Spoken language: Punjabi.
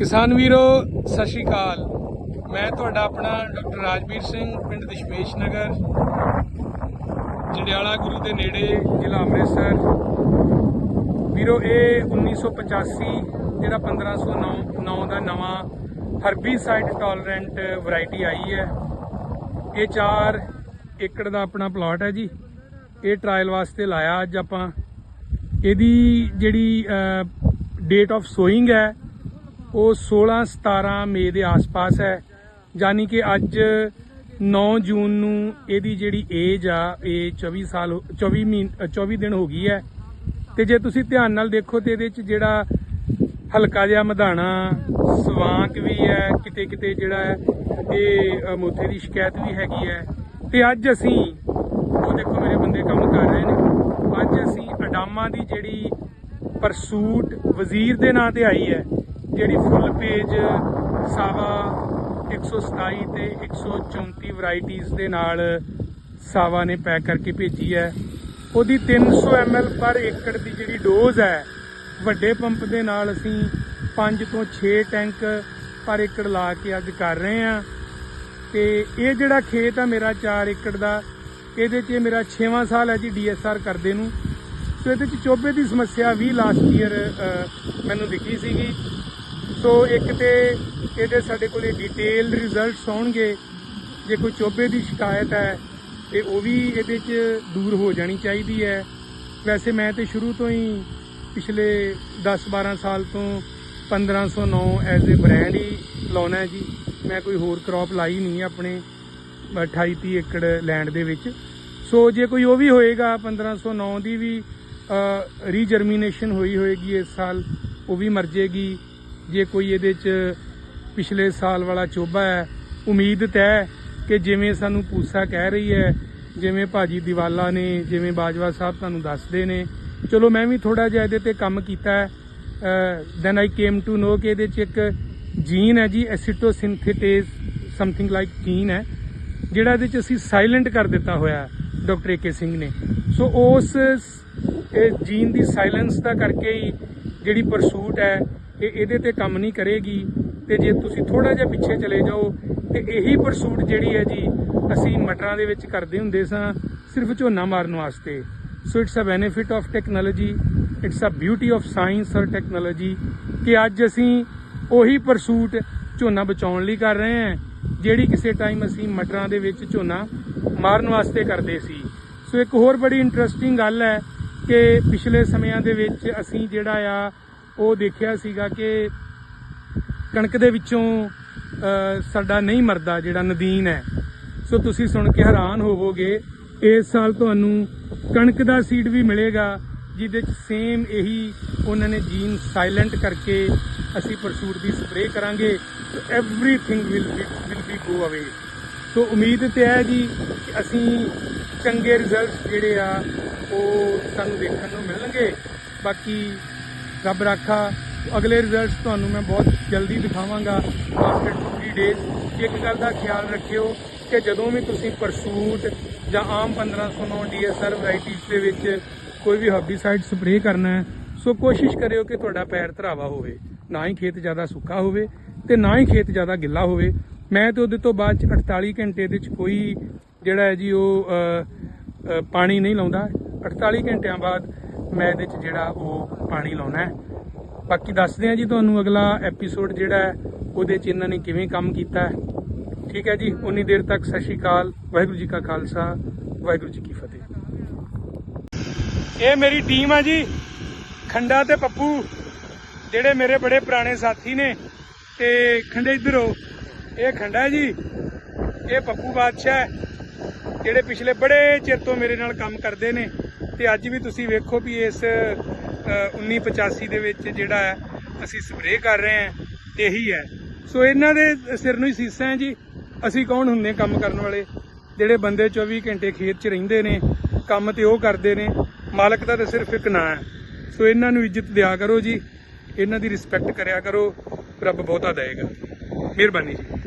ਕਿਸਾਨ ਵੀਰੋ, ਸਤਿ ਸ਼੍ਰੀ ਅਕਾਲ। ਮੈਂ ਤੁਹਾਡਾ ਆਪਣਾ ਡਾਕਟਰ ਰਾਜਵੀਰ ਸਿੰਘ, ਪਿੰਡ ਦਸ਼ਮੇਸ਼ ਨਗਰ, ਜੰਡਿਆਲਾ ਗੁਰੂ ਦੇ ਨੇੜੇ, ਜ਼ਿਲ੍ਹਾ ਅੰਮ੍ਰਿਤਸਰ। ਵੀਰੋ, ਇਹ 1985 ਜਿਹੜਾ 1509 ਨੌ ਦਾ ਨਵਾਂ ਹਰਬੀਸਾਈਡ ਟੋਲਰੈਂਟ ਵੈਰਾਈਟੀ ਆਈ ਹੈ। ਇਹ 4 ਏਕੜ ਦਾ ਆਪਣਾ ਪਲਾਟ ਹੈ ਜੀ। ਇਹ ਟ੍ਰਾਇਲ ਵਾਸਤੇ ਲਾਇਆ ਅੱਜ ਆਪਾਂ। ਇਹਦੀ ਜਿਹੜੀ ਡੇਟ ਆਫ ਸੋਇੰਗ ਹੈ ਉਹ 16 17 ਮਈ ਦੇ ਆਸ-ਪਾਸ ਹੈ। ਯਾਨੀ ਕਿ ਅੱਜ 9 ਜੂਨ ਨੂੰ ਇਹਦੀ ਜਿਹੜੀ ਏਜ ਆ, ਇਹ 24 ਸਾਲ ਹੋ- 24 ਮਹੀਨ 24 ਦਿਨ ਹੋ ਗਈ ਹੈ। ਤੇ ਜੇ ਤੁਸੀਂ ਧਿਆਨ ਨਾਲ ਦੇਖੋ ਤੇ ਇਹਦੇ ਚ ਜਿਹੜਾ ਹਲਕਾ ਜਿਹਾ ਮਧਾਣਾ, ਸਵਾਂਕ ਵੀ ਹੈ ਕਿਤੇ ਕਿਤੇ ਜਿਹੜਾ ਹੈ, ਇਹ ਮੋਥੇ ਦੀ ਸ਼ਿਕਾਇਤ ਵੀ ਹੈਗੀ ਹੈ। ਤੇ ਅੱਜ ਅਸੀਂ, ਉਹ ਦੇਖੋ ਮੇਰੇ ਬੰਦੇ ਕੰਮ ਕਰ ਰਹੇ ਨੇ। ਅੱਜ ਅਸੀਂ ਅਡਾਮਾ ਦੀ ਜਿਹੜੀ ਪਰਸੂਟ ਵਜ਼ੀਰ ਦੇ ਨਾਂ ਤੇ ਆਈ ਹੈ। ਜਿਹੜੀ ਫੁੱਲ ਪੇਜ ਸਾਵਾ 127 ਤੇ 134 ਵੈਰਾਈਟੀਆਂ ਦੇ ਨਾਲ ਸਾਵਾ ਨੇ ਪੈਕ ਕਰਕੇ ਭੇਜੀ ਹੈ। ਉਹਦੀ 300 ml ਪਰ ਏਕੜ ਦੀ ਜਿਹੜੀ ਡੋਜ਼ ਹੈ, ਵੱਡੇ ਪੰਪ ਦੇ ਨਾਲ ਅਸੀਂ 5 ਤੋਂ 6 ਟੈਂਕ ਪਰ ਏਕੜ ਲਾ ਕੇ ਅੱਜ ਕਰ ਰਹੇ ਹਾਂ। ਤੇ ਇਹ ਜਿਹੜਾ ਖੇਤ ਆ ਮੇਰਾ 4 ਏਕੜ ਦਾ, ਇਹਦੇ 'ਚ ਮੇਰਾ 6ਵਾਂ ਸਾਲ ਹੈ ਜੀ ਡੀਐਸਆਰ ਕਰਦੇ ਨੂੰ। ਸੋ ਇਹਦੇ 'ਚ ਚੋਬੇ ਦੀ ਸਮੱਸਿਆ ਵੀ ਲਾਸਟ ਈਅਰ ਮੈਨੂੰ ਦਿਖੀ ਸੀਗੀ। ਸੋ ਇੱਕ ਤੇ ਇਹਦੇ ਸਾਡੇ ਕੋਲੇ ਡਿਟੇਲ ਰਿਜ਼ਲਟਸ ਆਉਣਗੇ। ਜੇ ਕੋਈ ਚੋਬੇ ਦੀ ਸ਼ਿਕਾਇਤ ਹੈ, ਤੇ ਉਹ ਵੀ ਇਹਦੇ 'ਚ ਦੂਰ ਹੋ ਜਾਣੀ ਚਾਹੀਦੀ ਹੈ। ਵੈਸੇ ਮੈਂ ਤੇ ਸ਼ੁਰੂ ਤੋਂ ਹੀ ਪਿਛਲੇ 10-12 ਸਾਲ ਤੋਂ 1509 ਐਜ਼ ਅ ਬ੍ਰਾਂਡ ਹੀ ਲਾਉਣਾ ਜੀ। ਮੈਂ ਕੋਈ ਹੋਰ ਕ੍ਰੌਪ ਲਾਈ ਨਹੀਂ ਆਪਣੇ 28-30 ਏਕੜ ਲੈਂਡ ਦੇ ਵਿੱਚ। ਸੋ ਜੇ ਕੋਈ ਉਹ ਵੀ ਹੋਏਗਾ 1509 ਦੀ ਵੀ ਰੀਜਰਮੀਨੇਸ਼ਨ ਹੋਈ ਹੋਏਗੀ ਇਸ ਸਾਲ, ਉਹ ਵੀ ਮਰ ਜੇਗੀ ਜੇ ਕੋਈ ਇਹਦੇ ਚ ਪਿਛਲੇ ਸਾਲ ਵਾਲਾ ਚੋਬਾ ਹੈ, ਉਮੀਦ ਤੈ ਕਿ ਜਿਵੇਂ ਸਾਨੂੰ ਪੂਸਾ ਕਹਿ ਰਹੀ ਹੈ, ਜਿਵੇਂ ਭਾਜੀ ਦੀਵਾਲਾ ਨੇ, ਜਿਵੇਂ ਬਾਜਵਾ ਸਾਹਿਬ ਤੁਹਾਨੂੰ ਦੱਸਦੇ ਨੇ। ਚਲੋ ਮੈਂ ਵੀ ਥੋੜਾ ਜਿਹਾ ਇਹਦੇ ਤੇ ਕੰਮ ਕੀਤਾ ਹੈ। Then I came to know ਕਿ ਇਹਦੇ ਚ ਇੱਕ ਜੀਨ ਹੈ ਜੀ ਐਸੀਟੋਸਿੰਥੇਟੇਜ਼ ਸਮਥਿੰਗ ਲਾਈਕ ਜੀਨ ਹੈ, ਜਿਹੜਾ ਇਹਦੇ ਚ ਅਸੀਂ ਸਾਇਲੈਂਟ ਕਰ ਦਿੱਤਾ ਹੋਇਆ ਡਾਕਟਰ ਏਕੇ ਸਿੰਘ ਨੇ। ਸੋ ਉਸ ਜੀਨ ਦੀ ਸਾਇਲੈਂਸ ਦਾ ਕਰਕੇ ਹੀ ਜਿਹੜੀ ਪਰਸੂਟ ਹੈ ਕਿ ਇਹਦੇ ਤੇ ਕੰਮ ਨਹੀਂ ਕਰੇਗੀ ਤੇ ਜੇ ਤੁਸੀਂ ਥੋੜਾ ਜਿਹਾ ਪਿੱਛੇ ਚਲੇ ਜਾਓ ਤੇ ਇਹੀ ਪਰਸੂਟ ਜਿਹੜੀ ਹੈ ਜੀ, ਅਸੀਂ ਮਟਰਾਂ ਦੇ ਵਿੱਚ ਕਰਦੇ ਹੁੰਦੇ ਸਾਂ ਸਿਰਫ ਝੋਨਾ ਮਾਰਨ ਵਾਸਤੇ। So it's a benefit of technology it's a beauty of science ਔਰ ਟੈਕਨੋਲੋਜੀ ਕਿ ਅੱਜ ਅਸੀਂ ਉਹੀ ਪਰਸੂਟ ਝੋਨਾ ਬਚਾਉਣ ਲਈ ਕਰ ਰਹੇ ਹਾਂ, ਜਿਹੜੀ ਕਿਸੇ ਟਾਈਮ ਅਸੀਂ ਮਟਰਾਂ ਦੇ ਵਿੱਚ ਝੋਨਾ ਮਾਰਨ ਵਾਸਤੇ ਕਰਦੇ ਸੀ। ਸੋ ਇੱਕ ਹੋਰ ਬੜੀ ਇੰਟਰਸਟਿੰਗ ਗੱਲ ਹੈ ਕਿ ਪਿਛਲੇ ਸਮਿਆਂ ਦੇ ਵਿੱਚ ਅਸੀਂ ਜਿਹੜਾ ਆ ਉਹ ਦੇਖਿਆ ਸੀਗਾ ਕਿ ਕਣਕ ਦੇ ਵਿੱਚੋਂ ਸਾਡਾ ਨਹੀਂ ਮਰਦਾ ਜਿਹੜਾ ਨਦੀਨ ਹੈ। ਸੋ ਤੁਸੀਂ ਸੁਣ ਕੇ ਹੈਰਾਨ ਹੋਵੋਗੇ, ਇਸ ਸਾਲ ਤੁਹਾਨੂੰ ਕਣਕ ਦਾ ਸੀਡ ਵੀ ਮਿਲੇਗਾ, ਜਿਹਦੇ ਚ ਸੇਮ ਇਹੀ ਉਹਨਾਂ ਨੇ ਜੀਨ ਸਾਇਲੈਂਟ ਕਰਕੇ ਅਸੀਂ ਪਰਸੂਟ ਦੀ ਸਪਰੇਅ ਕਰਾਂਗੇ। So everything will be will be go away so ਉਮੀਦ ਤੇ ਹੈ ਜੀ ਕਿ ਅਸੀਂ ਚੰਗੇ ਰਿਜ਼ਲਟ ਜਿਹੜੇ ਆ, ਉਹ ਸਾਨੂੰ ਦੇਖਣ ਨੂੰ ਮਿਲਣਗੇ। ਬਾਕੀ ਰੱਬ ਰਾਖਾ। ਅਗਲੇ ਰਿਜ਼ਲਟਸ ਤੁਹਾਨੂੰ ਮੈਂ ਬਹੁਤ ਜਲਦੀ ਦਿਖਾਵਾਂਗਾ ਆਫਟਰ 3 ਡੇਜ਼ ਇੱਕ ਗੱਲ ਦਾ ਖਿਆਲ ਰੱਖਿਓ ਕਿ ਜਦੋਂ ਵੀ ਤੁਸੀਂ ਪਰਸੂਟ ਜਾਂ ਆਮ 1509 ਡੀਐਸਆਰ ਵੈਰਾਈਟੀਜ਼ ਦੇ ਵਿੱਚ ਕੋਈ ਵੀ ਹਰਬੀਸਾਈਡ ਸਪਰੇਅ ਕਰਨਾ ਹੈ, ਸੋ ਕੋਸ਼ਿਸ਼ ਕਰਿਓ ਕਿ ਤੁਹਾਡਾ ਪੈਰ ਧਰਾਵਾ ਹੋਵੇ। ਨਾ ਹੀ ਖੇਤ ਜ਼ਿਆਦਾ ਸੁੱਕਾ ਹੋਵੇ ਤੇ ਨਾ ਹੀ ਖੇਤ ਜ਼ਿਆਦਾ ਗਿੱਲਾ ਹੋਵੇ। ਮੈਂ ਤੇ ਉਹਦੇ ਤੋਂ ਬਾਅਦ ਚ 48 ਘੰਟੇ ਦੇ ਵਿੱਚ ਕੋਈ ਜਿਹੜਾ ਹੈ ਜੀ ਉਹ ਪਾਣੀ ਨਹੀਂ ਲਾਉਂਦਾ। 48 ਘੰਟਿਆਂ ਬਾਅਦ ਮੈਂ ਇਹਦੇ ਚ ਜਿਹੜਾ ਉਹ ਪਾਣੀ ਲਾਉਣਾ ਹੈ। ਬਾਕੀ ਦੱਸਦੇ ਹਾਂ ਜੀ ਤੁਹਾਨੂੰ ਅਗਲਾ ਐਪੀਸੋਡ ਜਿਹੜਾ ਹੈ, ਉਹਦੇ ਚ ਇਹਨਾਂ ਨੇ ਕਿਵੇਂ ਕੰਮ ਕੀਤਾ ਹੈ। ਠੀਕ ਹੈ ਜੀ, ਉਨੀ ਦੇਰ ਤੱਕ ਸਤਿ ਸ਼੍ਰੀ ਅਕਾਲ, ਵਾਹਿਗੁਰੂ ਜੀ ਕਾ ਖਾਲਸਾ, ਵਾਹਿਗੁਰੂ ਜੀ ਕੀ ਫਤਿਹ। ਇਹ ਮੇਰੀ ਟੀਮ ਆ ਜੀ, ਖੰਡਾ ਤੇ ਪੱਪੂ, ਜਿਹੜੇ ਮੇਰੇ ਬੜੇ ਪੁਰਾਣੇ ਸਾਥੀ ਨੇ। ਤੇ ਖੰਡੇ ਇਧਰੋ ਇਹ ਖੰਡਾ ਜੀ, ਇਹ ਪੱਪੂ ਬਾਦਸ਼ਾਹ ਜਿਹੜੇ ਪਿਛਲੇ ਬੜੇ ਚਿਰ ਤੋਂ ਮੇਰੇ ਨਾਲ ਕੰਮ ਕਰਦੇ ਨੇ। ਤੇ ਅੱਜ ਵੀ ਤੁਸੀਂ ਵੇਖੋ ਵੀ ਇਸ ਅ, 1985 ਦੇ ਵਿੱਚ ਜਿਹੜਾ ਹੈ ਅਸੀਂ ਸਪਰੇਅ ਕਰ ਰਹੇ ਹਾਂ ਤੇ ਇਹੀ ਹੈ। ਸੋ ਇਹਨਾਂ ਦੇ ਸਿਰ ਨੂੰ ਹੀ ਸੀਸਾਂ ਹੈ ਜੀ। ਅਸੀਂ ਕੌਣ ਹੁੰਦੇ ਕੰਮ ਕਰਨ ਵਾਲੇ? ਜਿਹੜੇ ਬੰਦੇ 24 ਘੰਟੇ ਖੇਤ 'ਚ ਰਹਿੰਦੇ ਨੇ ਕੰਮ ਤੇ ਉਹ ਕਰਦੇ ਨੇ ਮਾਲਕ ਦਾ ਤਾਂ ਸਿਰਫ ਇੱਕ ਨਾਂ ਹੈ। ਸੋ ਇਹਨਾਂ ਨੂੰ ਇੱਜ਼ਤ ਦਿਆ ਕਰੋ ਜੀ। ਇਹਨਾਂ ਦੀ ਰਿਸਪੈਕਟ ਕਰਿਆ ਕਰੋ। ਰੱਬ ਬਹੁਤਾ ਦੇਵੇਗਾ। ਮਿਹਰਬਾਨੀ ਜੀ।